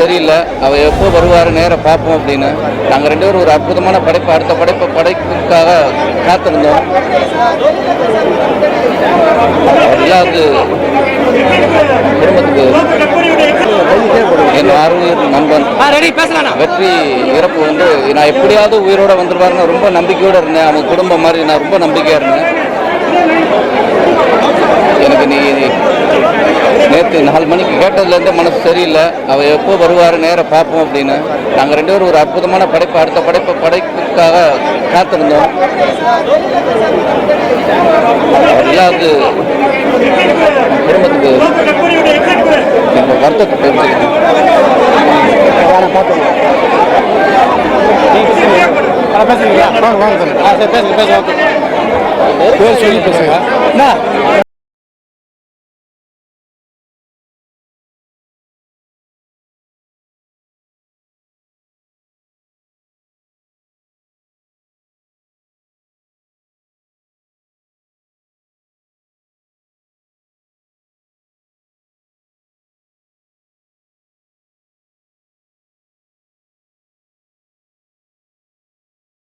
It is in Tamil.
சரியில்லை. அவர் எப்போ வருவார் நேராக பார்ப்போம் அப்படின்னு. நாங்கள் ரெண்டு பேரும் ஒரு அற்புதமான படைப்பு அடுத்த படைப்பை படைப்புக்காக காத்திருந்தோம். இல்லாது குடும்பத்துக்கு என் ஆர்வீர் நண்பன். வெற்றி இறப்பு வந்து நான் எப்படியாவது உயிரோட வந்துருவாருன்னு ரொம்ப நம்பிக்கையோடு இருந்தேன். அவங்க குடும்பம் மாதிரி நான் ரொம்ப நம்பிக்கையாக இருந்தேன். நேற்று நாலு மணிக்கு கேட்டதுலேருந்தே மனசு சரியில்லை. அவர் எப்போ வருவார் நேராக பார்ப்போம் அப்படின்னு. நாங்கள் ரெண்டு பேரும் ஒரு அற்புதமான படைப்பு அடுத்த படைப்பை படைப்புக்காக காத்திருந்தோம். இல்லாது குடும்பத்துக்கு வருத்தத்தை தெரிஞ்சுக்கிறேன் பேசுறீங்களா வாங்க சார் பேசுங்க பேசுங்க பேர் சொல்லி பேசுங்க